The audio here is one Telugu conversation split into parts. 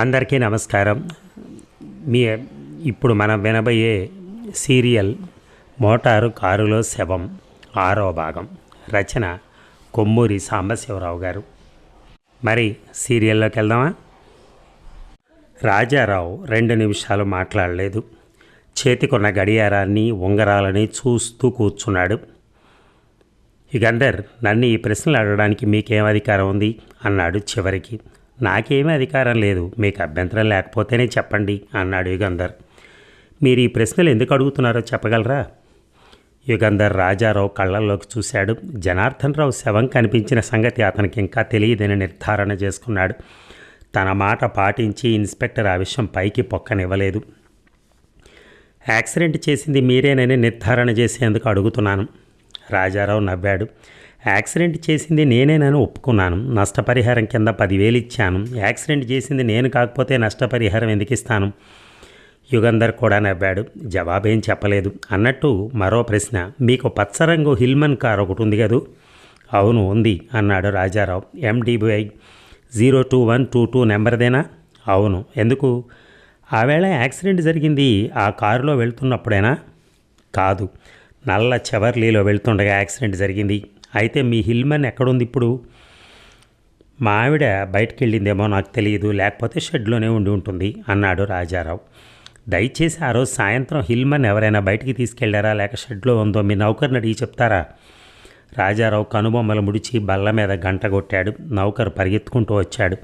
అందరికీ నమస్కారం. మీ ఇప్పుడు మనం వినబోయే సీరియల్ మోటారు కారులో శవం ఆరో భాగం. రచన కొమ్మూరి సాంబశివరావు గారు. మరి సీరియల్లోకి వెళ్దామా? రాజారావు రెండు నిమిషాలు మాట్లాడలేదు. చేతికున్న గడియారాన్ని ఉంగరాలని చూస్తూ కూర్చున్నాడు. ఇకందర్ నన్ను ఈ ప్రశ్నలు అడగడానికి మీకేం అధికారం ఉంది? అన్నాడు చివరికి. నాకేమీ అధికారం లేదు. మీకు అభ్యంతరం లేకపోతేనే చెప్పండి అన్నాడు యుగంధర్. మీరు ఈ ప్రశ్నలు ఎందుకు అడుగుతున్నారో చెప్పగలరా? యుగంధర్ రాజారావు కళ్ళల్లోకి చూశాడు. జనార్దనరావు శవం కనిపించిన సంగతి అతనికి ఇంకా తెలియదని నిర్ధారణ చేసుకున్నాడు. తన మాట పాటించి ఇన్స్పెక్టర్ ఆ విషయం పైకి పొక్కనివ్వలేదు. యాక్సిడెంట్ చేసింది మీరేనని నిర్ధారణ చేసేందుకు అడుగుతున్నాను రాజారావు నవ్వాడు. యాక్సిడెంట్ చేసింది నేనేనని ఒప్పుకున్నాను. నష్టపరిహారం కింద పదివేలు ఇచ్చాను. యాక్సిడెంట్ చేసింది నేను కాకపోతే నష్టపరిహారం ఎందుకు ఇస్తాను? యుగంధర్ కూడా నవ్వాడు. జవాబేం చెప్పలేదు. అన్నట్టు మరో ప్రశ్న. మీకు పచ్చరంగు హిల్మన్ కార్ ఒకటి ఉంది కదూ? అవును ఉంది అన్నాడు Rajarao. MDBI zero two one two two నెంబర్దేనా? అవును. ఎందుకు? ఆవేళ యాక్సిడెంట్ జరిగింది ఆ కారులో వెళ్తున్నప్పుడేనా? కాదు. నల్ల చెవర్లీలో వెళ్తుండగా యాక్సిడెంట్ జరిగింది. అయితే మీ హిల్మన్ ఎక్కడుంది ఇప్పుడు? మా ఆవిడ బయటికి వెళ్ళిందేమో నాకు తెలియదు లేకపోతే షెడ్లోనే ఉండి ఉంటుంది అన్నాడు రాజారావు. దయచేసి ఆ రోజు సాయంత్రం హిల్మన్ ఎవరైనా బయటికి తీసుకెళ్ళారా లేక షెడ్లో ఉందో మీ నౌకర్ని అడిగి చెప్తారా? రాజారావు కనుబొమ్మలు ముడిచి బల్ల మీద గంట కొట్టాడు నౌకరు పరిగెత్తుకుంటూ వచ్చాడు.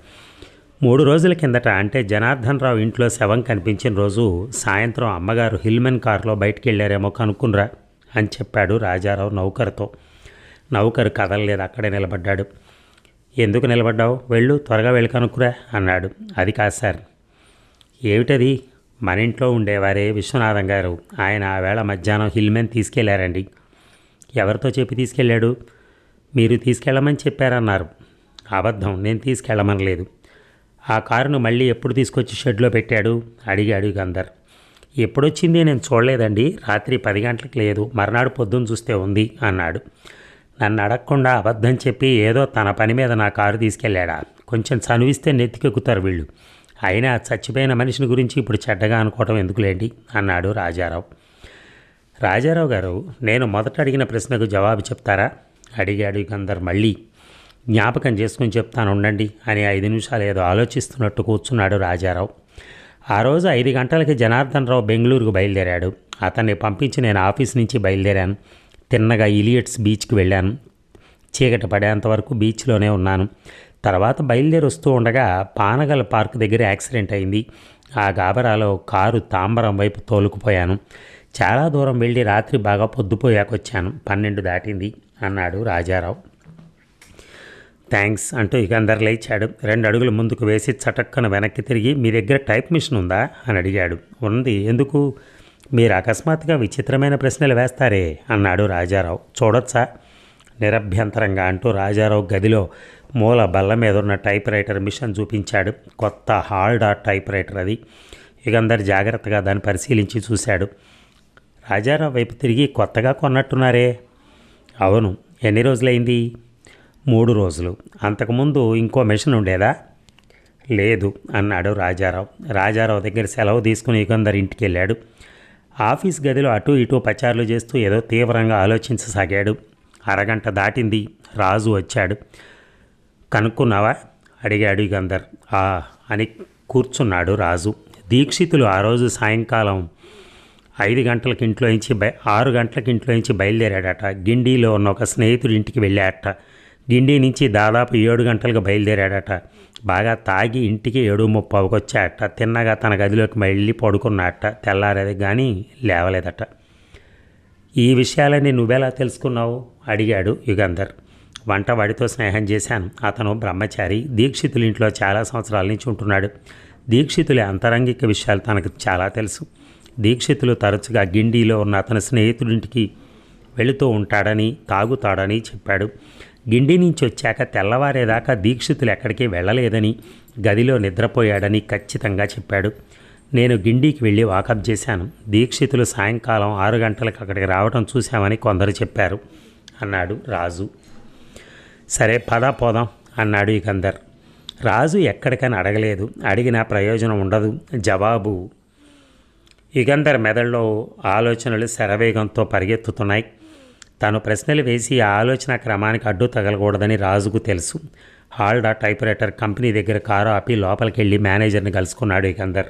మూడు రోజుల కిందట అంటే జనార్దన్ రావు ఇంట్లో శవం కనిపించిన రోజు సాయంత్రం అమ్మగారు హిల్మెన్ కారులో బయటికి వెళ్ళారేమో కనుక్కునరా అని చెప్పాడు రాజారావు నౌకరుతో. నౌకరు కదలలేదు అక్కడే నిలబడ్డాడు. ఎందుకు నిలబడ్డావు? వెళ్ళు త్వరగా వెళ్ళి కనుక్కురా అన్నాడు అది కాదు సార్. ఏమిటది? మన ఇంట్లో ఉండేవారే విశ్వనాథం గారు. ఆయన ఆ వేళ మధ్యాహ్నం హిల్మెన్ తీసుకెళ్ళారండి. ఎవరితో చెప్పి తీసుకెళ్ళాడు? మీరు తీసుకెళ్ళమని చెప్పారన్నారు. అబద్ధం నేను తీసుకెళ్ళమనలేదు ఆ కారును మళ్ళీ ఎప్పుడు తీసుకొచ్చి షెడ్లో పెట్టాడు? అడిగాడు గంధర్. ఎప్పుడొచ్చింది? నేను చూడలేదండి. రాత్రి పది గంటలకు లేదు. మర్నాడు పొద్దున్న చూస్తే ఉంది అన్నాడు. నన్ను అడగకుండా అబద్ధం చెప్పి ఏదో తన పని మీద నా కారు తీసుకెళ్ళాడా? కొంచెం చనువిస్తే నెత్తికెక్కుతారు వీళ్ళు. అయినా చచ్చిపోయిన మనిషిని గురించి ఇప్పుడు చెడ్డగా అనుకోవటం ఎందుకులేండి అన్నాడు రాజారావు. రాజారావు గారు నేను మొదట అడిగిన ప్రశ్నకు జవాబు చెప్తారా? అడిగాడు గంధర్ మళ్ళీ. జ్ఞాపకం చేసుకుని చెప్తాను ఉండండి అని ఐదు నిమిషాలు ఏదో ఆలోచిస్తున్నట్టు కూర్చున్నాడు రాజారావు. ఆ రోజు ఐదు గంటలకి జనార్దన్ రావు బెంగళూరుకు బయలుదేరాడు. అతన్ని పంపించి నేను ఆఫీస్ నుంచి బయలుదేరాను. తిన్నగా ఇలియట్స్ బీచ్కి వెళ్ళాను. చీకటి పడేంత వరకు బీచ్లోనే ఉన్నాను. తర్వాత బయలుదేరి వస్తూ ఉండగా పానగల్ పార్క్ దగ్గర యాక్సిడెంట్ అయింది. ఆ గాబరాలో కారు తాంబరం వైపు తోలుకుపోయాను. చాలా దూరం వెళ్ళి రాత్రి బాగా పొద్దుపోయాకొచ్చాను. పన్నెండు దాటింది అన్నాడు రాజారావు. థ్యాంక్స్ అంటూ ఇక అందరు లేచాడు. రెండు అడుగులు ముందుకు వేసి చటక్కన వెనక్కి తిరిగి మీ దగ్గర టైప్ మిషన్ ఉందా? అని అడిగాడు. ఉంది. ఎందుకు? మీరు అకస్మాత్తుగా విచిత్రమైన ప్రశ్నలు వేస్తారే అన్నాడు రాజారావు. చూడొచ్చా? నిరభ్యంతరంగా అంటూ రాజారావు గదిలో మూల బల్ల మీద ఉన్న టైప్ రైటర్ మిషన్ చూపించాడు. కొత్త హాల్డా టైప్ రైటర్ అది. ఇక జాగ్రత్తగా దాన్ని పరిశీలించి చూశాడు. రాజారావు వైపు తిరిగి కొత్తగా కొన్నట్టున్నారే? అవును. ఎన్ని రోజులైంది? మూడు రోజులు. అంతకుముందు ఇంకో మిషన్ ఉండేదా? లేదు అన్నాడు రాజారావు. రాజారావు దగ్గర సెలవు తీసుకుని యుగంధర్ ఇంటికి వెళ్ళాడు ఆఫీస్ గదిలో అటు ఇటు పచారులు చేస్తూ ఏదో తీవ్రంగా ఆలోచించసాగాడు. అరగంట దాటింది. రాజు వచ్చాడు. కనుక్కున్నావా? అడిగాడు యుగంధర్ ఆ అని కూర్చున్నాడు రాజు. దీక్షితులు ఆ రోజు సాయంకాలం ఐదు గంటలకి ఇంట్లో నుంచి బయ ఆరు గంటలకి ఇంట్లో నుంచి బయలుదేరాడట. గిండిలో ఉన్న ఒక స్నేహితుడి ఇంటికి వెళ్ళాడట. గిండి నుంచి దాదాపు ఏడు గంటలకు బయలుదేరాడట. బాగా తాగి ఇంటికి ఏడు ముప్పవకి వచ్చాడట తిన్నగా తన గదిలోకి మళ్ళీ పడుకున్నాడట. తెల్లారేది కానీ లేవలేదట. ఈ విషయాలన్నీ నువ్వెలా తెలుసుకున్నావు? అడిగాడు యుగంధర్. వంట వాడితో స్నేహం చేశాను. అతను బ్రహ్మచారి దీక్షితుల ఇంట్లో చాలా సంవత్సరాల నుంచి ఉంటున్నాడు. దీక్షితుల అంతరంగిక విషయాలు తనకు చాలా తెలుసు. దీక్షితులు తరచుగా గిండిలో ఉన్న అతని స్నేహితుడింటికి వెళుతూ ఉంటాడని తాగుతాడని చెప్పాడు. గిండి నుంచి వచ్చాక తెల్లవారేదాకా దీక్షితులు ఎక్కడికి వెళ్ళలేదని గదిలో నిద్రపోయాడని ఖచ్చితంగా చెప్పాడు. నేను గిండికి వెళ్ళి వాకప్ చేశాను. దీక్షితులు సాయంకాలం ఆరు గంటలకు అక్కడికి రావడం చూశామని కొందరు చెప్పారు అన్నాడు రాజు. సరే పదా పోదాం అన్నాడు ఇకందర్. రాజు ఎక్కడికని అడగలేదు అడిగినా ప్రయోజనం ఉండదు. జవాబు ఇకందర్ మెదడులో ఆలోచనలు శరవేగంతో పరిగెత్తుతున్నాయి. తను ప్రశ్నలు వేసి ఆలోచన క్రమానికి అడ్డు తగలకూడదని రాజుకు తెలుసు. హాల్డా టైప్రైటర్ కంపెనీ దగ్గర కారు ఆపి లోపలికి వెళ్ళి మేనేజర్ని కలుసుకున్నాడు యుగంధర్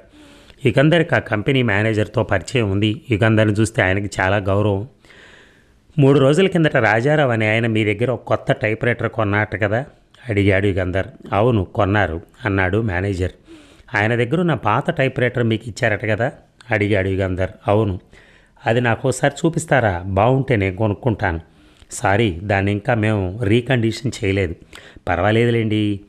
యుగంధర్కి ఆ కంపెనీ మేనేజర్తో పరిచయం ఉంది. యుగంధర్ని చూస్తే ఆయనకి చాలా గౌరవం. మూడు రోజుల కిందట రాజారావు అనే ఆయన మీ దగ్గర ఒక కొత్త టైప్రైటర్ కొన్నట్ట కదా? అడిగాడు యుగంధర్ అవును కొన్నారు అన్నాడు మేనేజర్. ఆయన దగ్గర ఉన్న పాత టైప్రైటర్ మీకు ఇచ్చారట కదా? అడిగాడు యుగంధర్ అవును. అది నాకు ఒకసారి చూపిస్తారా? బాగుంటేనే కొనుక్కుంటాను. సారీ దాన్ని ఇంకా మేము రీకండిషన్ చేయలేదు. పర్వాలేదులేండి.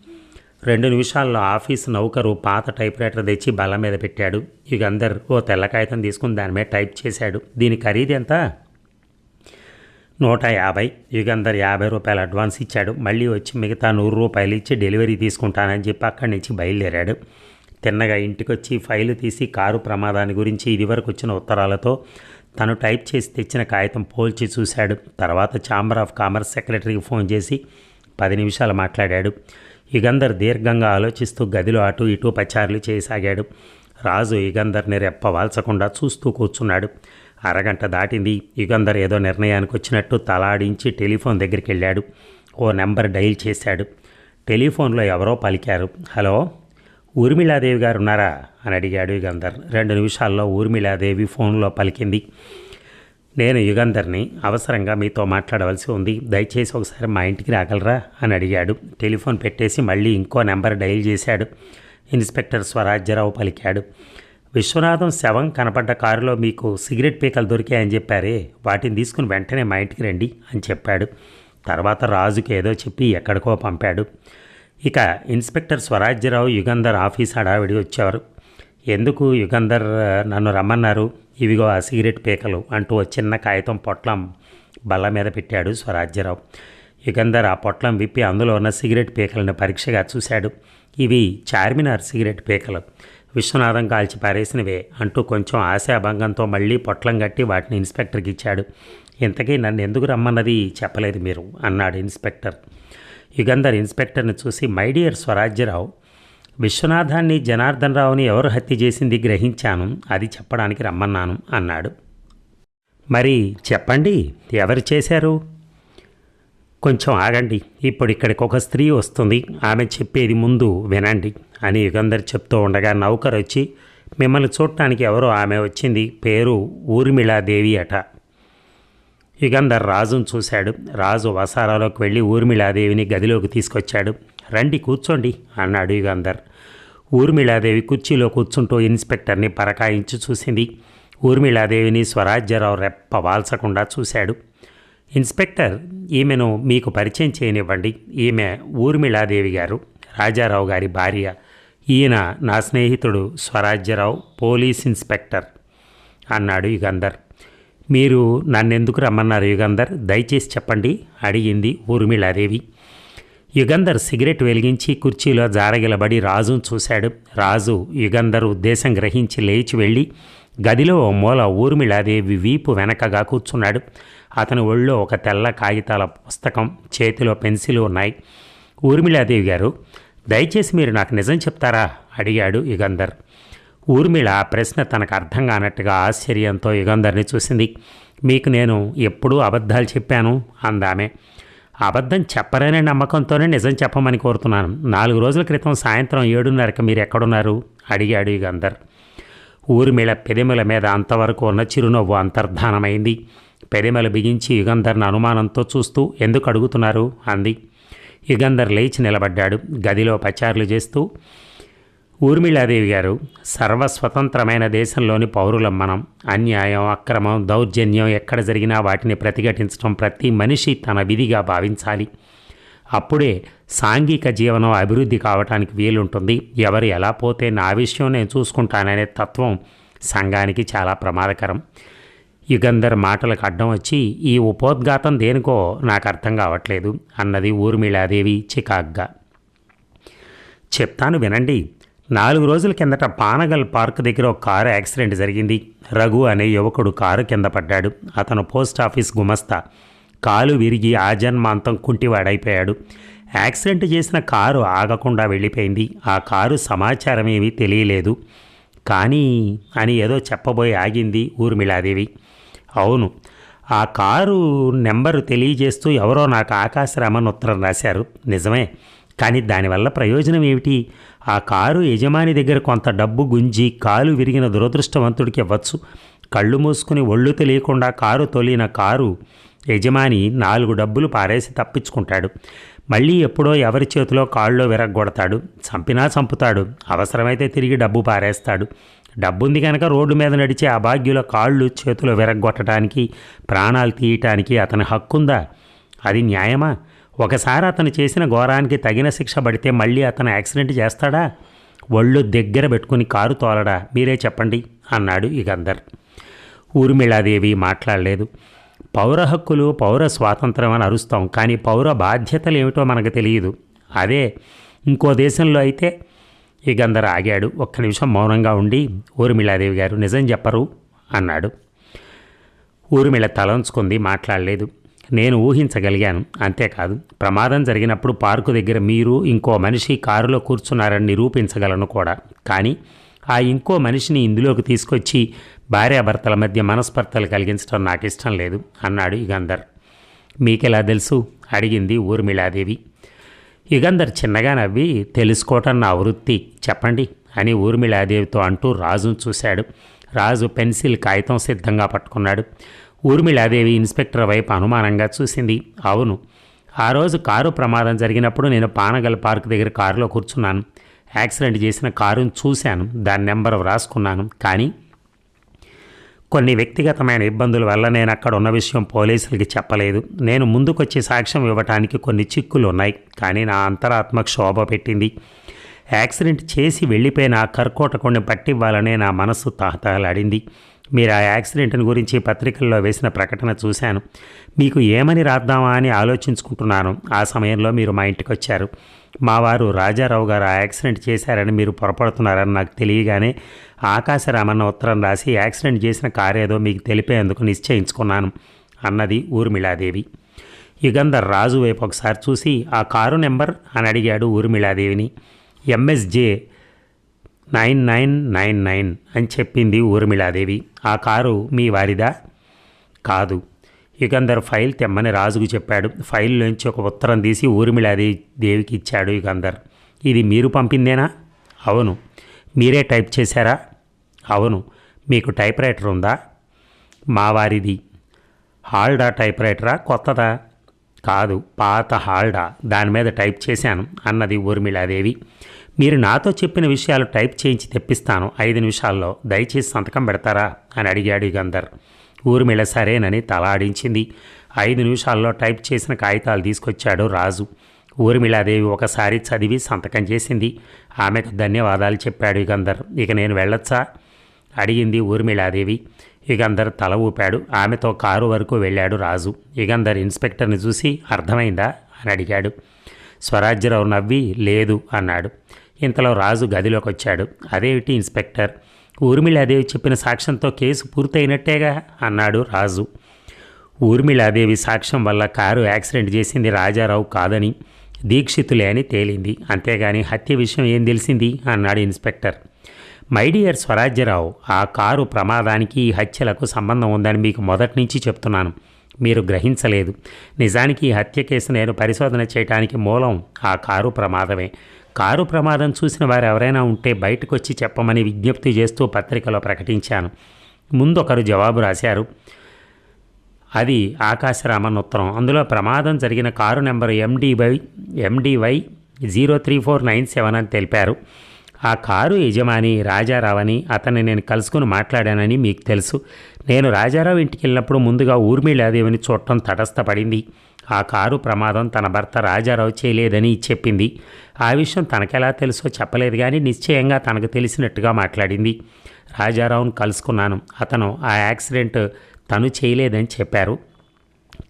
రెండు నిమిషాల్లో ఆఫీస్ నౌకరు పాత టైప్రైటర్ తెచ్చి బల్ల మీద పెట్టాడు. యుగంధర్ ఓ తెల్ల కాగితం తీసుకుని దాని మీద టైప్ చేశాడు. దీని ఖరీదు ఎంత? నూట యాభై. యుగంధర్ యాభై రూపాయలు అడ్వాన్స్ ఇచ్చాడు. మళ్ళీ వచ్చి మిగతా నూరు రూపాయలు ఇచ్చి డెలివరీ తీసుకుంటానని చెప్పి అక్కడి నుంచి బయలుదేరాడు. తిన్నగా ఇంటికి వచ్చి ఫైలు తీసి కారు ప్రమాదాన్ని గురించి ఇదివరకు వచ్చిన ఉత్తరాలతో తను టైప్ చేసి తెచ్చిన కాగితం పోల్చి చూశాడు. తర్వాత ఛాంబర్ ఆఫ్ కామర్స్ సెక్రటరీకి ఫోన్ చేసి పది నిమిషాలు మాట్లాడాడు. యుగంధర్ దీర్ఘంగా ఆలోచిస్తూ గదిలో అటు ఇటు పచారులు చేయసాగాడు. రాజు యుగంధర్ని రెప్పవాల్చకుండా చూస్తూ కూర్చున్నాడు. అరగంట దాటింది. యుగంధర్ ఏదో నిర్ణయానికి వచ్చినట్టు తలాడించి టెలిఫోన్ దగ్గరికి వెళ్ళాడు. ఓ నెంబర్ డైల్ చేశాడు. టెలిఫోన్లో ఎవరో పలికారు. హలో? ఊర్మిళాదేవి గారు ఉన్నారా? అని అడిగాడు యుగంధర్. రెండు నిమిషాల్లో ఊర్మిళాదేవి ఫోన్లో పలికింది. నేను యుగంధర్ని అవసరంగా మీతో మాట్లాడవలసి ఉంది. దయచేసి ఒకసారి మా ఇంటికి రాగలరా? అని అడిగాడు. టెలిఫోన్ పెట్టేసి మళ్ళీ ఇంకో నెంబర్ డైల్ చేశాడు. ఇన్స్పెక్టర్ స్వరాజ్యరావు పలికాడు. విశ్వనాథం శవం కనపడ్డ కారులో మీకు సిగరెట్ పీకలు దొరికాయని చెప్పారే. వాటిని తీసుకుని వెంటనే మా ఇంటికి రండి అని చెప్పాడు. తర్వాత రాజుకి ఏదో చెప్పి ఎక్కడికో పంపాడు. ఇక ఇన్స్పెక్టర్ స్వరాజ్యరావు యుగంధర్ ఆఫీస్ హడావిడి వచ్చేవారు ఎందుకు యుగంధర్ నన్ను రమ్మన్నారు? ఇవిగో ఆ సిగరెట్ పీకలు అంటూ చిన్న కాగితం పొట్లం బల్ల మీద పెట్టాడు స్వరాజ్యరావు. యుగంధర్ ఆ పొట్లం విప్పి అందులో ఉన్న సిగరెట్ పీకలను పరీక్షగా చూశాడు. ఇవి చార్మినార్ సిగరెట్ పీకలు. విశ్వనాథం కాల్చి పారేసినవే అంటూ కొంచెం ఆశాభంగంతో మళ్ళీ పొట్లం కట్టి వాటిని ఇన్స్పెక్టర్కి ఇచ్చాడు. ఇంతకీ నన్ను ఎందుకు రమ్మన్నది? చెప్పలేదు మీరు అన్నాడు ఇన్స్పెక్టర్. యుగంధర్ ఇన్స్పెక్టర్ని చూసి మైడియర్ స్వరాజ్యరావు విశ్వనాథాన్ని జనార్దన్ రావుని ఎవరు హత్య చేసింది గ్రహించాను. అది చెప్పడానికి రమ్మన్నాను అన్నాడు. మరి చెప్పండి ఎవరు చేశారు? కొంచెం ఆగండి ఇప్పుడు ఇక్కడికి ఒక స్త్రీ వస్తుంది. ఆమె చెప్పేది ముందు వినండి అని యుగంధర్ చెప్తూ ఉండగా నౌకర్ వచ్చి మిమ్మల్ని చూడటానికి ఎవరో ఆమె వచ్చింది. పేరు ఊర్మిళాదేవి అట. యుగంధర్ రాజును చూశాడు. రాజు వసారాలోకి వెళ్ళి ఊర్మిళాదేవిని గదిలోకి తీసుకొచ్చాడు. రండి కూర్చోండి అన్నాడు యుగంధర్. ఊర్మిళాదేవి కుర్చీలో కూర్చుంటూ ఇన్స్పెక్టర్ని పరకాయించి చూసింది. ఊర్మిళాదేవిని స్వరాజ్యరావు రెప్ప వాల్చకుండా చూశాడు. ఇన్స్పెక్టర్ ఈమెను మీకు పరిచయం చేయనివ్వండి. ఈమె ఊర్మిళాదేవి గారు. రాజారావు గారి భార్య. ఈయన నా స్నేహితుడు స్వరాజ్యరావు పోలీస్ ఇన్స్పెక్టర్ అన్నాడు యుగంధర్. మీరు నన్నెందుకు రమ్మన్నారు యుగంధర్? దయచేసి చెప్పండి అడిగింది ఊర్మిళాదేవి. యుగంధర్ సిగరెట్ వెలిగించి కుర్చీలో జారగిలబడి రాజును చూశాడు. రాజు యుగంధర్ ఉద్దేశం గ్రహించి లేచి వెళ్ళి గదిలో ఓ మూల ఊర్మిళాదేవి వీపు వెనకగా కూర్చున్నాడు. అతని ఒళ్ళో ఒక తెల్ల కాగితాల పుస్తకం చేతిలో పెన్సిల్ ఉన్నాయి. ఊర్మిళాదేవి గారు దయచేసి మీరు నాకు నిజం చెప్తారా? అడిగాడు యుగంధర్. ఊర్మిళ ఆ ప్రశ్న తనకు అర్థం కానట్టుగా ఆశ్చర్యంతో యుగంధర్ని చూసింది. మీకు నేను ఎప్పుడూ అబద్ధాలు చెప్పాను అందామె. అబద్ధం చెప్పరనే నమ్మకంతోనే నిజం చెప్పమని కోరుతున్నాను. నాలుగు రోజుల క్రితం సాయంత్రం ఏడున్నరకు మీరు ఎక్కడున్నారు? అడిగాడు యుగంధర్. ఊర్మిళ పెదిమల మీద అంతవరకు ఉన్న చిరునవ్వు అంతర్ధానమైంది. పెదిమల బిగించి యుగంధర్ని అనుమానంతో చూస్తూ ఎందుకు అడుగుతున్నారు? అంది. యుగంధర్ లేచి నిలబడ్డాడు. గదిలో పచారులు చేస్తూ ఊర్మిళాదేవి గారు సర్వస్వతంత్రమైన దేశంలోని పౌరులం మనం. అన్యాయం అక్రమం దౌర్జన్యం ఎక్కడ జరిగినా వాటిని ప్రతిఘటించడం ప్రతి మనిషి తన విధిగా భావించాలి. అప్పుడే సాంఘిక జీవనం అభివృద్ధి కావటానికి వీలుంటుంది. ఎవరు ఎలా పోతే నా విషయం నేను చూసుకుంటాననే తత్వం సంఘానికి చాలా ప్రమాదకరం. యుగంధర్ మాటలకు అడ్డం వచ్చి ఈ ఉపోద్ఘాతం దేనికో నాకు అర్థం కావట్లేదు అన్నది ఊర్మిళాదేవి చికాగ్గా. చెప్తాను వినండి. నాలుగు రోజుల కిందట పానగల్ పార్క్ దగ్గర ఒక కారు యాక్సిడెంట్ జరిగింది. రఘు అనే యువకుడు కారు కింద పడ్డాడు. అతను పోస్ట్ ఆఫీస్ గుమస్తా. కాలు విరిగి ఆజన్మాంతం కుంటివాడైపోయాడు. యాక్సిడెంట్ చేసిన కారు ఆగకుండా వెళ్ళిపోయింది. ఆ కారు సమాచారం ఏమీ తెలియలేదు. కానీ అని ఏదో చెప్పబోయి ఆగింది ఊర్మిళాదేవి. అవును ఆ కారు నెంబరు తెలియజేస్తూ ఎవరో నాకు ఆకాశరామన్ ఉత్తరం రాశారు. నిజమే కానీ దానివల్ల ప్రయోజనం ఏమిటి? ఆ కారు యజమాని దగ్గర కొంత డబ్బు గుంజి కాలు విరిగిన దురదృష్టవంతుడికి ఇవ్వచ్చు. కళ్ళు మూసుకుని ఒళ్ళు తెలియకుండా కారు తొలిన కారు యజమాని నాలుగు డబ్బులు పారేసి తప్పించుకుంటాడు. మళ్ళీ ఎప్పుడో ఎవరి చేతిలో కాళ్ళలో విరగ్గొడతాడు. చంపినా చంపుతాడు. అవసరమైతే తిరిగి డబ్బు పారేస్తాడు. డబ్బుంది కనుక రోడ్డు మీద నడిచే అభాగ్యుల కాళ్ళు చేతులు విరగ్గొట్టడానికి ప్రాణాలు తీయటానికి అతని హక్కుందా? అది న్యాయమా? ఒకసారి అతను చేసిన ఘోరానికి తగిన శిక్ష పడితే మళ్ళీ అతను యాక్సిడెంట్ చేస్తాడా? ఒళ్ళు దగ్గర పెట్టుకుని కారు తోలడా? మీరే చెప్పండి అన్నాడు ఇగందర్ ఊర్మిళాదేవి మాట్లాడలేదు. పౌర హక్కులు పౌర స్వాతంత్రం అని అరుస్తాం కానీ పౌర బాధ్యతలు ఏమిటో మనకు తెలియదు. అదే ఇంకో దేశంలో అయితే? ఇగందర్ ఆగాడు. ఒక్క నిమిషం మౌనంగా ఉండి ఊర్మిళాదేవి గారు నిజం చెప్పరు అన్నాడు. ఊర్మిళ తలంచుకుంది మాట్లాడలేదు. నేను ఊహించగలిగాను. అంతేకాదు ప్రమాదం జరిగినప్పుడు పార్కు దగ్గర మీరు ఇంకో మనిషి కారులో కూర్చున్నారని నిరూపించగలను కూడా. కానీ ఆ ఇంకో మనిషిని ఇందులోకి తీసుకొచ్చి భార్యాభర్తల మధ్య మనస్పర్ధలు కలిగించడం నాకు ఇష్టం లేదు అన్నాడు యుగంధర్ మీకెలా తెలుసు? అడిగింది ఊర్మిళాదేవి. యుగంధర్ చిన్నగా నవ్వి తెలుసుకోవటం నా వృత్తి చెప్పండి అని ఊర్మిళాదేవితో అంటూ రాజును చూశాడు. రాజు పెన్సిల్ కాగితం సిద్ధంగా పట్టుకున్నాడు. ఊర్మిళాదేవి ఇన్స్పెక్టర్ వైపు అనుమానంగా చూసింది. అవును. ఆ రోజు కారు ప్రమాదం జరిగినప్పుడు నేను పానగల్ పార్క్ దగ్గర కారులో కూర్చున్నాను. యాక్సిడెంట్ చేసిన కారును చూశాను. దాని నెంబర్ వ్రాసుకున్నాను. కానీ కొన్ని వ్యక్తిగతమైన ఇబ్బందుల వల్ల నేను అక్కడ ఉన్న విషయం పోలీసులకి చెప్పలేదు. నేను ముందుకొచ్చి సాక్ష్యం ఇవ్వటానికి కొన్ని చిక్కులు ఉన్నాయి. కానీ నా అంతరాత్మ క్షోభ పెట్టింది. యాక్సిడెంట్ చేసి వెళ్ళిపోయిన ఆ కర్కోటకుడిని పట్టివ్వాలనే నా మనస్సు తహతహలాడింది. మీరు ఆ యాక్సిడెంట్ని గురించి పత్రికల్లో వేసిన ప్రకటన చూశాను. మీకు ఏమని రాద్దామా అని ఆలోచించుకుంటున్నాను. ఆ సమయంలో మీరు మా ఇంటికి వచ్చారు మా వారు రాజారావు గారు ఆ యాక్సిడెంట్ చేశారని మీరు పొరపడుతున్నారని నాకు తెలియగానే ఆకాశరామన్న ఉత్తరం రాసి యాక్సిడెంట్ చేసిన కారేదో మీకు తెలిపేందుకు నిశ్చయించుకున్నాను అన్నది ఊర్మిళాదేవి. యుగంధర్ రాజు వైపు ఒకసారి చూసి ఆ కారు నెంబర్? అని అడిగాడు ఊర్మిళాదేవిని. MSJ nine nine nine nine అని చెప్పింది ఊర్మిళాదేవి. ఆ కారు మీ వారిదా? కాదు. యుగంధర్ ఫైల్ తెమ్మని రాజుకు చెప్పాడు. ఫైల్లోంచి ఒక ఉత్తరం తీసి ఊర్మిళాదేవి దేవికి ఇచ్చాడు యుగంధర్. ఇది మీరు పంపిందేనా? అవును. మీరే టైప్ చేశారా? అవును. మీకు టైప్ రైటర్ ఉందా? మా వారిది. హాల్డా టైప్ రైటరా? కొత్తదా? కాదు పాత హాల్డా. దాని మీద టైప్ చేశాను. అన్నది ఊర్మిళాదేవి. మీరు నాతో చెప్పిన విషయాలు టైప్ చేయించి తెప్పిస్తాను. ఐదు నిమిషాల్లో దయచేసి సంతకం పెడతారా? అని అడిగాడు గంధర్. ఊర్మిళ సరేనని తలాడించింది ఐదు నిమిషాల్లో టైప్ చేసిన కాగితాలు తీసుకొచ్చాడు రాజు. ఊర్మిళాదేవి ఒకసారి చదివి సంతకం చేసింది. ఆమెకు ధన్యవాదాలు చెప్పాడు యుగంధర్ ఇక నేను వెళ్ళొచ్చా? అడిగింది ఊర్మిళాదేవి. ఇగందర్ తల ఊపాడు. ఆమెతో కారు వరకు వెళ్ళాడు రాజు. ఇగందర్ ఇన్స్పెక్టర్ని చూసి అర్థమైందా? అని అడిగాడు. స్వరాజ్యరావు నవ్వి లేదు అన్నాడు. ఇంతలో రాజు గదిలోకి వచ్చాడు అదేమిటి ఇన్స్పెక్టర్? ఊర్మిళాదేవి చెప్పిన సాక్ష్యంతో కేసు పూర్తయినట్టేగా? అన్నాడు రాజు. ఊర్మిళాదేవి సాక్ష్యం వల్ల కారు యాక్సిడెంట్ చేసింది రాజారావు కాదని దీక్షితులే అని తేలింది. అంతేగాని హత్య విషయం ఏం తెలిసింది? అన్నాడు ఇన్స్పెక్టర్. మైడియర్ స్వరాజ్యరావు ఆ కారు ప్రమాదానికి ఈ హత్యలకు సంబంధం ఉందని మీకు మొదటి నుంచి చెప్తున్నాను. మీరు గ్రహించలేదు. నిజానికి ఈ హత్య కేసు నేను పరిశోధన చేయడానికి మూలం ఆ కారు ప్రమాదమే. కారు ప్రమాదం చూసిన వారు ఎవరైనా ఉంటే బయటకు వచ్చి చెప్పమని విజ్ఞప్తి చేస్తూ పత్రికలో ప్రకటించాను. ముందు ఒకరు జవాబు రాశారు. అది ఆకాశరామన్ ఉత్తరం అందులో ప్రమాదం జరిగిన car number MDY MDY zero three four nine seven అని తెలిపారు. ఆ కారు యజమాని రాజారావు అని అతన్ని నేను కలుసుకుని మాట్లాడానని మీకు తెలుసు. నేను రాజారావు ఇంటికి వెళ్ళినప్పుడు ముందుగా ఊర్మిళాదేవిని చూడటం తటస్థపడింది. ఆ కారు ప్రమాదం తన భర్త రాజారావు చేయలేదని చెప్పింది. ఆ విషయం తనకెలా తెలుసో చెప్పలేదు కానీ నిశ్చయంగా తనకు తెలిసినట్టుగా మాట్లాడింది. రాజారావును కలుసుకున్నాను. అతను ఆ యాక్సిడెంట్ తను చేయలేదని చెప్పారు.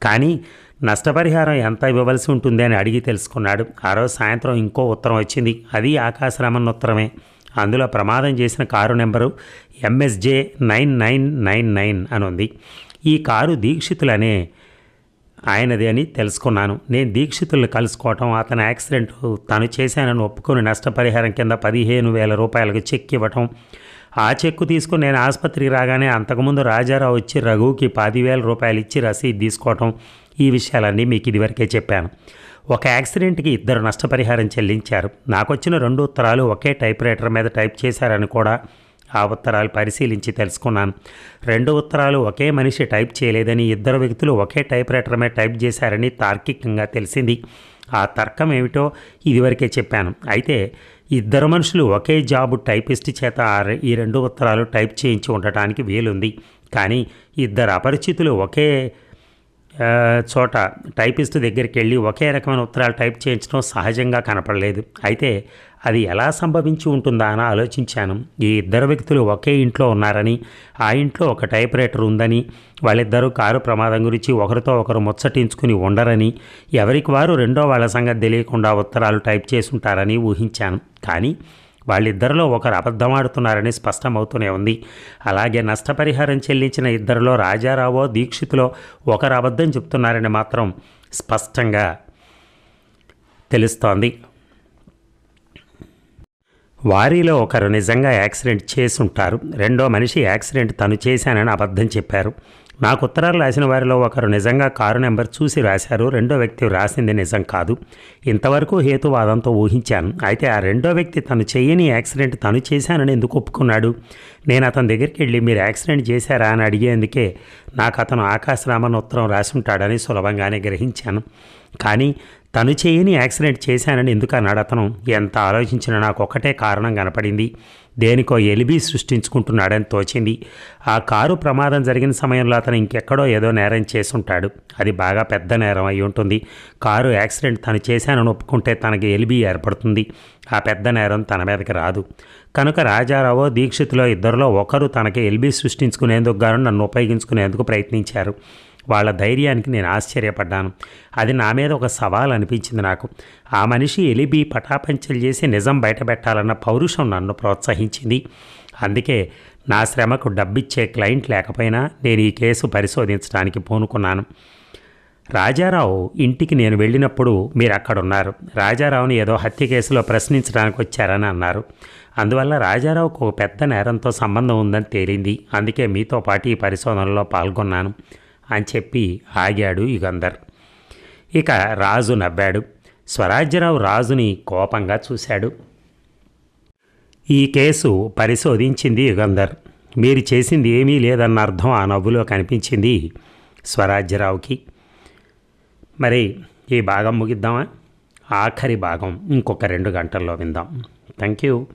కానీ నష్టపరిహారం ఎంత ఇవ్వవలసి ఉంటుంది అని అడిగి తెలుసుకున్నాడు. ఆ రోజు సాయంత్రం ఇంకో ఉత్తరం వచ్చింది. అది ఆకాశరామన్ ఉత్తరమే అందులో ప్రమాదం చేసిన car number MSJ nine nine nine nine అని ఉంది. ఈ కారు దీక్షితులనే ఆయనది అని తెలుసుకున్నాను. నేను దీక్షితుల్ని కలుసుకోవటం అతని యాక్సిడెంట్ తను చేశానని ఒప్పుకొని నష్టపరిహారం కింద పదిహేను వేల రూపాయలకు చెక్ ఇవ్వటం. ఆ చెక్కు తీసుకుని నేను ఆసుపత్రికి రాగానే అంతకుముందు రాజారావు వచ్చి రఘువుకి పదివేల రూపాయలు ఇచ్చి రసీదు తీసుకోవటం. ఈ విషయాలన్నీ మీకు ఇదివరకే చెప్పాను. ఒక యాక్సిడెంట్కి ఇద్దరు నష్టపరిహారం చెల్లించారు. నాకు వచ్చిన రెండు ఉత్తరాలు ఒకే టైప్ రైటర్ మీద టైప్ చేశారని కూడా ఆ ఉత్తరాలు పరిశీలించి తెలుసుకున్నాను. రెండు ఉత్తరాలు ఒకే మనిషి టైప్ చేయలేదని ఇద్దరు వ్యక్తులు ఒకే టైప్ రైటర్ మీద టైప్ చేశారని తార్కికంగా తెలిసింది. ఆ తర్కం ఏమిటో ఇదివరకే చెప్పాను. అయితే ఇద్దరు మనుషులు ఒకే జాబు టైపిస్ట్ చేత ఈ రెండు ఉత్తరాలు టైప్ చేయించి ఉండటానికి వీలుంది. కానీ ఇద్దరు అపరిచితులు ఒకే చోట టైపిస్ట్ దగ్గరికి వెళ్ళి ఒకే రకమైన ఉత్తరాలు టైప్ చేయించడం సహజంగా కనపడలేదు. అయితే అది ఎలా సంభవించి ఉంటుందా అని ఆలోచించాను. ఈ ఇద్దరు వ్యక్తులు ఒకే ఇంట్లో ఉన్నారని ఆ ఇంట్లో ఒక టైప్ రైటర్ ఉందని వాళ్ళిద్దరూ కారు ప్రమాదం గురించి ఒకరితో ఒకరు ముచ్చటించుకుని ఉండరని ఎవరికి వారు రెండో వాళ్ళ సంగతి తెలియకుండా ఉత్తరాలు టైప్ చేసి ఉంటారని ఊహించాను. కానీ వాళ్ళిద్దరిలో ఒకరు అబద్ధమాడుతున్నారని స్పష్టమవుతూనే ఉంది. అలాగే నష్టపరిహారం చెల్లించిన ఇద్దరిలో రాజారావో దీక్షితులో ఒకరు అబద్ధం చెప్తున్నారని మాత్రం స్పష్టంగా తెలుస్తోంది. వారిలో ఒకరు నిజంగా యాక్సిడెంట్ చేసి ఉంటారు రెండో మనిషి యాక్సిడెంట్ తను చేశానని అబద్ధం చెప్పారు. నాకు ఉత్తరాలు రాసిన వారిలో ఒకరు నిజంగా కారు నెంబర్ చూసి రాశారు. రెండో వ్యక్తి రాసింది నిజం కాదు. ఇంతవరకు హేతువాదంతో ఊహించాను. అయితే ఆ రెండో వ్యక్తి తను చేయని యాక్సిడెంట్ తను చేశానని ఎందుకు ఒప్పుకున్నాడు? నేను అతని దగ్గరికి వెళ్ళి మీరు యాక్సిడెంట్ చేశారా? అని అడిగేందుకే నాకు అతను ఆకాశరామన్ ఉత్తరం రాసి ఉంటాడని సులభంగానే గ్రహించాను. కానీ తను చేయని యాక్సిడెంట్ చేశానని ఎందుకు అన్నాడు అతను? ఎంత ఆలోచించినా నాకు ఒకటే కారణం కనపడింది. దేనికో ఎలిబి సృష్టించుకుంటున్నాడని తోచింది. ఆ కారు ప్రమాదం జరిగిన సమయంలో అతను ఇంకెక్కడో ఏదో నేరం చేసుంటాడు అది బాగా పెద్ద నేరం అయి ఉంటుంది. కారు యాక్సిడెంట్ తను చేశానని ఒప్పుకుంటే తనకి ఎలిబి ఏర్పడుతుంది. ఆ పెద్ద నేరం తన మీదకి రాదు. కనుక రాజారావు దీక్షితులో ఇద్దరిలో ఒకరు తనకి ఎల్బీ సృష్టించుకునేందుకు గాను నన్ను ఉపయోగించుకునేందుకు ప్రయత్నించారు. వాళ్ళ ధైర్యానికి నేను ఆశ్చర్యపడ్డాను. అది నా మీద ఒక సవాల్ అనిపించింది నాకు. ఆ మనిషి ఎలిబి పటాపంచలు చేసి నిజం బయటపెట్టాలన్న పౌరుషం నన్ను ప్రోత్సహించింది. అందుకే నా శ్రమకు డబ్బిచ్చే క్లయింట్ లేకపోయినా నేను ఈ కేసు పరిశోధించడానికి పూనుకున్నాను. రాజారావు ఇంటికి నేను వెళ్ళినప్పుడు మీరు అక్కడున్నారు రాజారావుని ఏదో హత్య కేసులో ప్రశ్నించడానికి వచ్చారని అన్నారు. అందువల్ల రాజారావుకు ఒక పెద్ద నేరంతో సంబంధం ఉందని తేలింది. అందుకే మీతో పాటు ఈ పరిశోధనలో పాల్గొన్నాను. అని చెప్పి ఆగాడు యుగంధర్ ఇక రాజు నవ్వాడు. స్వరాజ్యరావు రాజుని కోపంగా చూశాడు. ఈ కేసు పరిశోధించింది యుగంధర్ మీరు చేసింది ఏమీ లేదన్న అర్థం ఆ నవ్వులో కనిపించింది స్వరాజ్యరావుకి. మరి ఈ భాగం ముగిద్దామా? ఆఖరి భాగం. ఇంకొక రెండు గంటల్లో విందాం. Thank you.